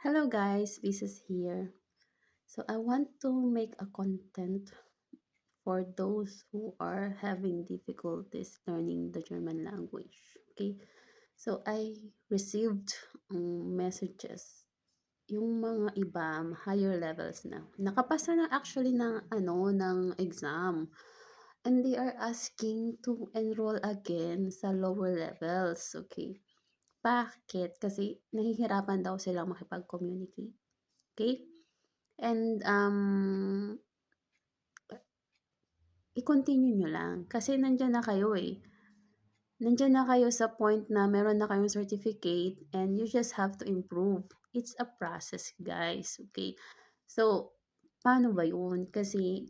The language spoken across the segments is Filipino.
Hello guys, this is here. So I want to make a content for those who are having difficulties learning the German language. Okay? So I received um, messages yung mga iba higher levels na. Nakapasa na actually ng ano ng exam. And they are asking to enroll again sa lower levels. Okay? Bakit? Kasi nahihirapan daw silang makipag-communicate. Okay? And, um, i-continue nyo lang. Kasi nandyan na kayo eh. Nandyan na kayo sa point na meron na kayong certificate and you just have to improve. It's a process, guys. Okay? So, paano ba yun? Kasi,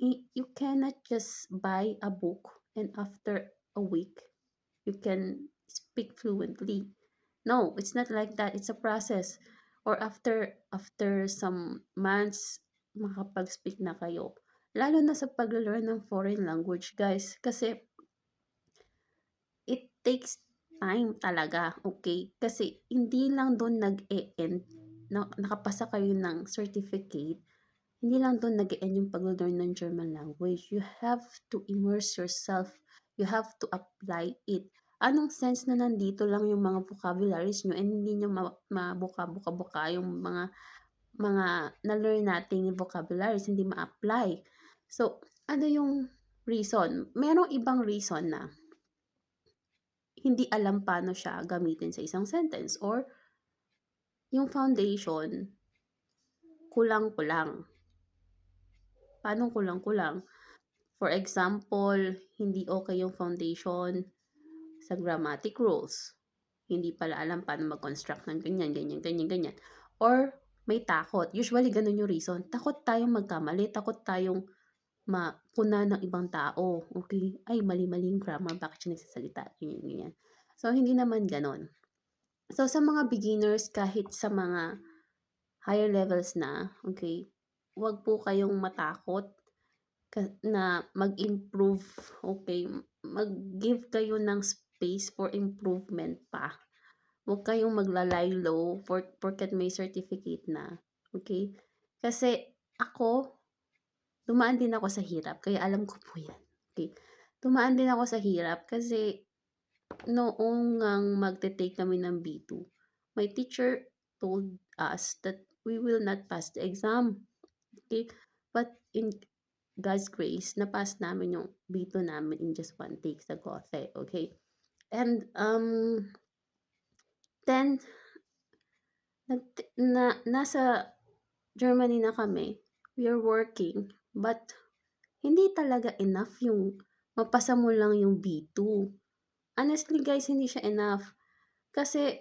you cannot just buy a book and after a week, you can speak fluently. No, it's not like that. It's a process. Or after after some months, makapag-speak na kayo. Lalo na sa pag-learn ng foreign language, guys. Kasi it takes time talaga, okay? Kasi hindi lang doon nag-e-end na, nakapasa kayo ng certificate, hindi lang doon nag-e-end yung pag-learn ng German language. You have to immerse yourself. You have to apply it anong sense na nandito lang yung mga vocabularies nyo and hindi nyo mabuka-buka-buka yung mga mga na-learn nating vocabularies, hindi ma-apply. So, ano yung reason? Merong ibang reason na hindi alam paano siya gamitin sa isang sentence or yung foundation kulang-kulang. Paano kulang-kulang? For example, hindi okay yung foundation sa grammatic rules. Hindi pala alam paano mag-construct ng ganyan, ganyan, ganyan, ganyan. Or may takot. Usually, ganun yung reason. Takot tayong magkamali. Takot tayong mapuna ng ibang tao. Okay? Ay, mali-mali yung grammar. Bakit siya nagsasalita? Ganyan, ganyan. So, hindi naman ganun. So, sa mga beginners, kahit sa mga higher levels na, okay, wag po kayong matakot na mag-improve, okay, mag-give kayo ng space for improvement pa. Huwag kayong maglalay low for, porket may certificate na. Okay? Kasi ako, dumaan din ako sa hirap. Kaya alam ko po yan. Okay? Dumaan din ako sa hirap kasi noong ang magte-take kami ng B2, my teacher told us that we will not pass the exam. Okay? But in God's grace, na-pass namin yung B2 namin in just one take sa Gothe. Okay? And, um, then, nag, na, nasa Germany na kami. We are working. But, hindi talaga enough yung mapasa mo lang yung B2. Honestly guys, hindi siya enough. Kasi,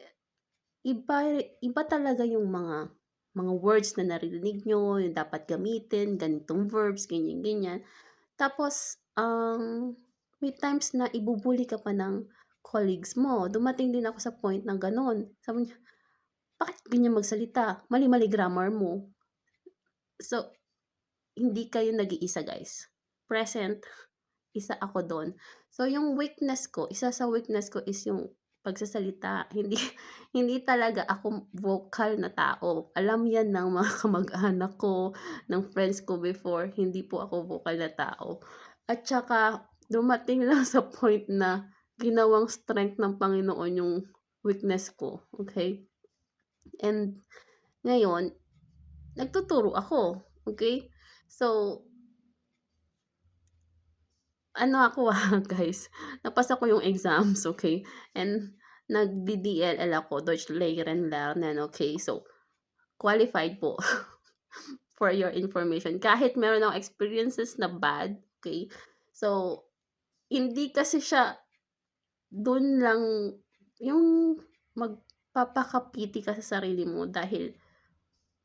iba, iba talaga yung mga mga words na naririnig nyo, yung dapat gamitin, ganitong verbs, ganyan, ganyan. Tapos, um, may times na ibubuli ka pa ng colleagues mo. Dumating din ako sa point na ganun. Sabi niya, bakit ganyan magsalita? Mali-mali grammar mo. So, hindi kayo nag-iisa guys. Present, isa ako doon. So, yung weakness ko, isa sa weakness ko is yung pagsasalita. Hindi, hindi talaga ako vocal na tao. Alam yan ng mga kamag-anak ko, ng friends ko before. Hindi po ako vocal na tao. At saka, dumating lang sa point na ginawang strength ng Panginoon yung weakness ko. Okay? And, ngayon, nagtuturo ako. Okay? So, ano ako ah, guys, napasa ko yung exams, okay? And, nag-DDLL ako, Deutsch Lehren Lernen, okay? So, qualified po for your information. Kahit meron akong experiences na bad, okay? So, hindi kasi siya dun lang yung magpapakapiti ka sa sarili mo dahil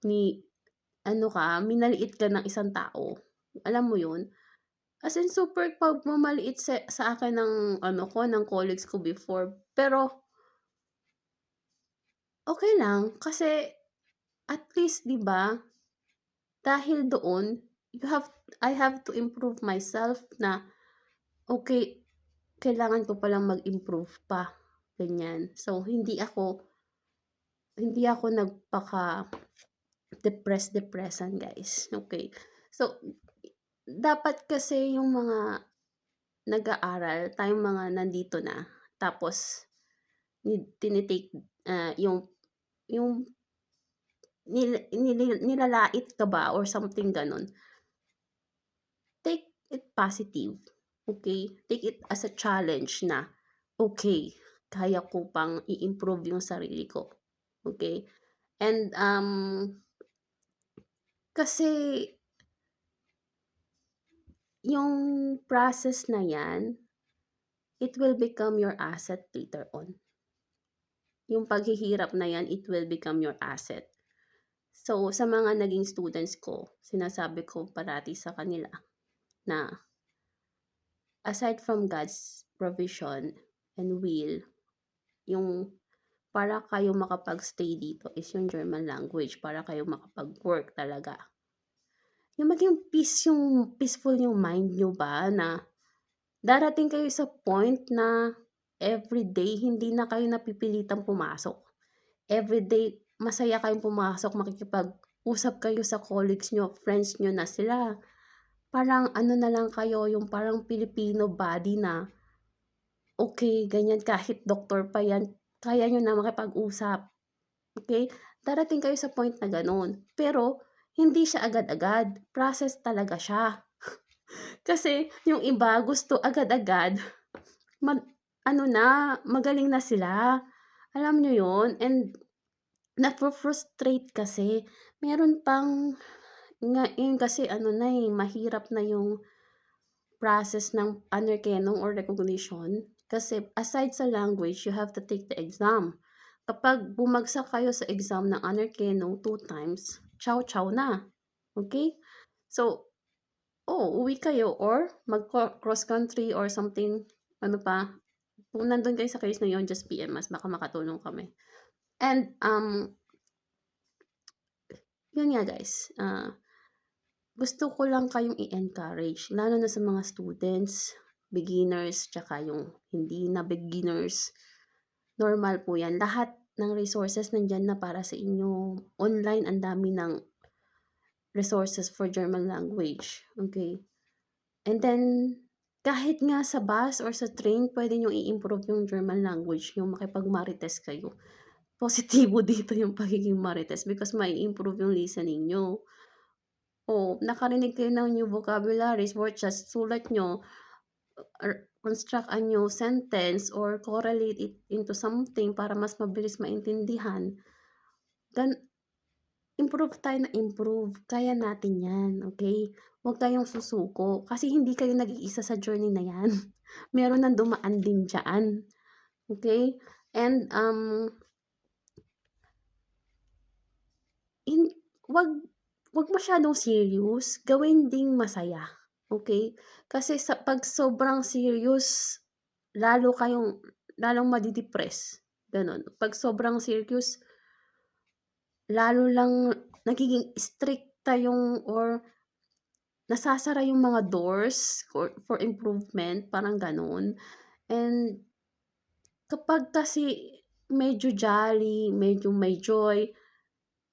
ni ano ka, minaliit ka ng isang tao. Alam mo yun? As in, super pagmamaliit sa, sa akin ng, ano ko, ng colleagues ko before. Pero, okay lang. Kasi, at least, di ba, dahil doon, you have, I have to improve myself na, okay, kailangan ko palang mag-improve pa. Ganyan. So, hindi ako hindi ako nagpaka depress-depressan guys, okey. So, dapat kasi yung mga nag-aaral, tayong mga nandito na, tapos ni tini-take, ah, yung yung nil nili nilalait ka ba or something gano'n. Take it positive, okey? Take it as a challenge na, okey, kaya ko pang i-improve yung sarili ko, okey? And, um kasi yung process na yan, it will become your asset later on. Yung paghihirap na yan, it will become your asset. So, sa mga naging students ko, sinasabi ko parati sa kanila na aside from God's provision and will, yung para kayo makapag-stay dito is yung German language, para kayo makapag-work talaga. Yung maging peace yung peaceful yung mind niyo ba na darating kayo sa point na everyday hindi na kayo napipilitang pumasok. Everyday masaya kayong pumasok, makikipag-usap kayo sa colleagues niyo, friends niyo na sila. Parang ano na lang kayo, yung parang Filipino body na okey, ganyan kahit doktor pa yan, kaya niyo na makipag-usap, okey? Darating kayo sa point na gano'n. Pero hindi siya agad-agad, process talaga siya. Kasi yung iba gusto agad-agad, mag ano na, magaling na sila, alam niyo yun? And nafru-frustrate kasi. Meron pang ngayon kasi ano na, eh, mahirap na yung process ng Anerkennung or recognition. Kasi aside sa language, you have to take the exam. Kapag bumagsak kayo sa exam ng Anerkennung 2 times, ciao-ciao na, okey? So, oo, uuwi kayo or mag-co cross country or something, ano pa, kung nandun kayo sa case na yun, just PM us baka makatulong kami. And, um yun nga guys, ah, gusto ko lang kayong i-encourage lalo na sa mga students, beginners, tsaka yung hindi na beginners. Normal po yan, lahat ng resources nandiyan na para sa inyo. Online ang dami ng resources for German language, okey? And then, kahit nga sa bus or sa train puwede niyong i-improve yung German language niyo, makipag-marites kayo. Positibo dito yung pagiging marites because mai-improve yung listening niyo. O nakarinig kayo ng new vocabularies, word choice, sulat niyo, or construct a new sentence or correlate it into something para mas mabilis maintindihan. Gan improve tayo ng improve, kaya natin yan, okey? Huwag kayong susuko kasi hindi kayo nag-iisa sa journey na yan. Meron ng dumaan din diyan, okey? And, um hin wag wag masyadong serious, gawin ding masaya, okey? Kasi sa 'pag sobrang serious, lalo kayong lalong made-depress, gano'n. 'Pag sobrang serious lalo lang nagiging istrikta yung or nasasara yung mga doors for for improvement, parang gano'n. And kapag kasi medyo jolly, medyo may joy,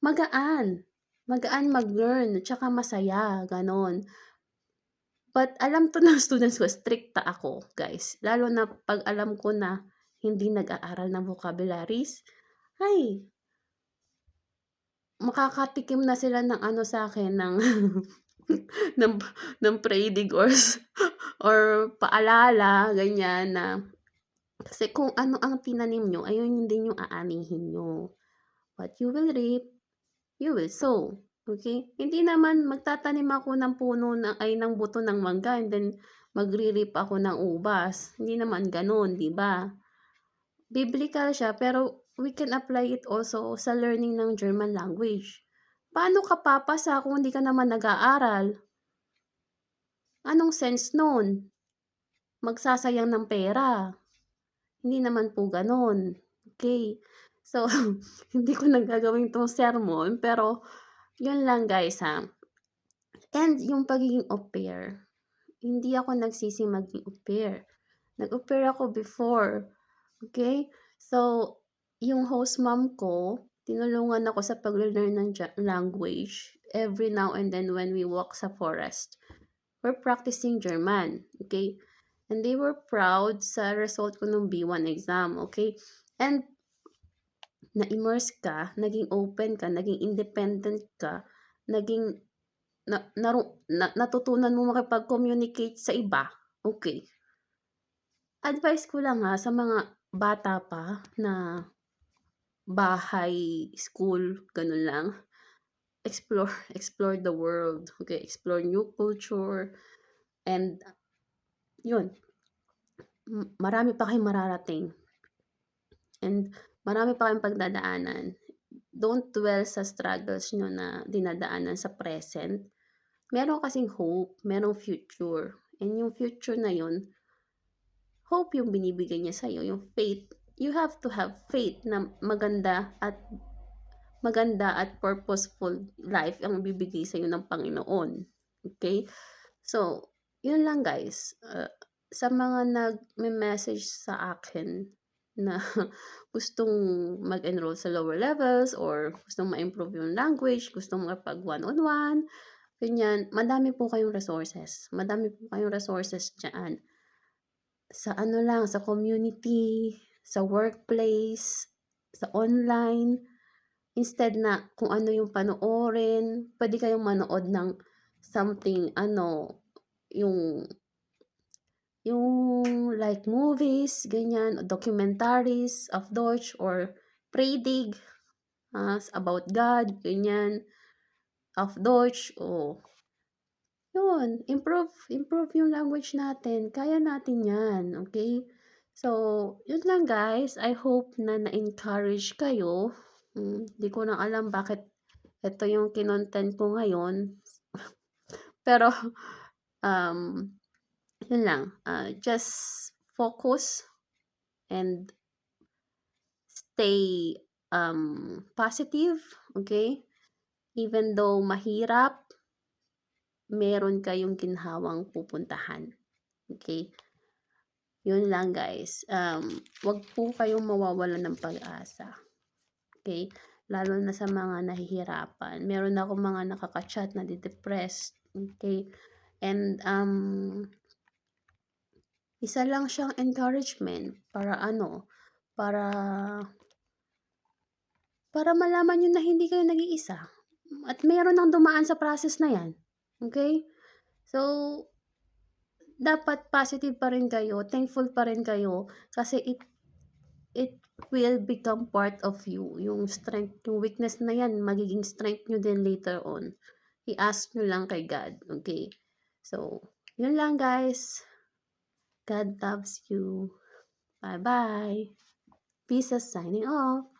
magaan. Magaan mag-learn tsaka masaya, gano'n. But alam 'to ng students ko, strikta ako guys, lalo na 'pag alam ko na hindi nag-aaral ng vocabularies, ay makakatikim na sila ng ano sa'kin ng ng ng predig or or paalala ganyan na kasi kung ano ang tinanim niyo, ayun din yung aanihin niyo. What you will reap, you will sow, okey? Hindi naman magtatanim ako ng puno na ay ng buto ng mangga and then magre-reap ako ng ubas, hindi naman gano'n, 'di ba? Biblical siya pero we can apply it also sa learning ng German language. Paano ka papasa kung hindi ka naman nag-aaral? Anong sense nun? Magsasayang ng pera. Hindi naman po gano'n, okey? So, hindi ko na gagawin 'tong sermon pero yun lang guys, ha. And yung pagiging au pair, hindi ako nagsisi maging au pair. Nag-au pair ako before, okey? So, yung host mom ko, tinulungan ako sa paglearn ng language every now and then when we walk sa forest. We're practicing German, okay? And they were proud sa result ko ng B1 exam, okay? And na-immerse ka, naging open ka, naging independent ka, naging na, naru- na, natutunan mo makipag-communicate sa iba. Okay. Advice ko lang ha sa mga bata pa na bahay, school, ganun lang. Explore, explore the world. Okay, explore new culture. And yun, marami pa kayong mararating. And marami pa kayong pagdadaanan. Don't dwell sa struggles nyo na dinadaanan sa present. Meron kasing hope, merong future. And yung future na yun, hope yung binibigay niya sa'yo, yung faith. You have to have faith na maganda at maganda at purposeful life ang bibigay sa'yo ng Panginoon. Okay? So, yun lang guys. Uh, sa mga nag-message sa akin na gustong mag-enroll sa lower levels or gustong ma-improve yung language, gustong makapag one-on-one, ganyan, madami po kayong resources. Madami po kayong resources dyan. Sa ano lang, sa community, sa workplace, sa online. Instead na kung ano yung panoorin, pwede kayong manood ng something, ano, yung yung like movies, ganyan, documentaries of Deutsch or Predig uh, about God, ganyan, of Deutsch, o yun, improve, improve yung language natin. Kaya natin yan, okay? So, yun lang guys. I hope na na-encourage kayo. Hmm, Di ko na alam bakit ito yung kinontent ko ngayon. Pero, um, yun lang. Uh, just focus and stay um, positive, okay? Even though mahirap, meron kayong ginhawang pupuntahan. Okay? Yun lang guys. Um, wag po kayong mawawalan ng pag-asa. Okay? Lalo na sa mga nahihirapan. Meron ako mga nakaka-chat na depressed. Okay? And um, isa lang siyang encouragement para ano, para para malaman nyo na hindi kayo nag-iisa. At meron nang dumaan sa process na yan. Okay? So, dapat positive pa rin kayo, thankful pa rin kayo, kasi it it will become part of you. Yung strength, yung weakness na yan, magiging strength nyo din later on. I-ask nyo lang kay God. Okay? So, yun lang guys. God loves you. Bye-bye. Peace signing off.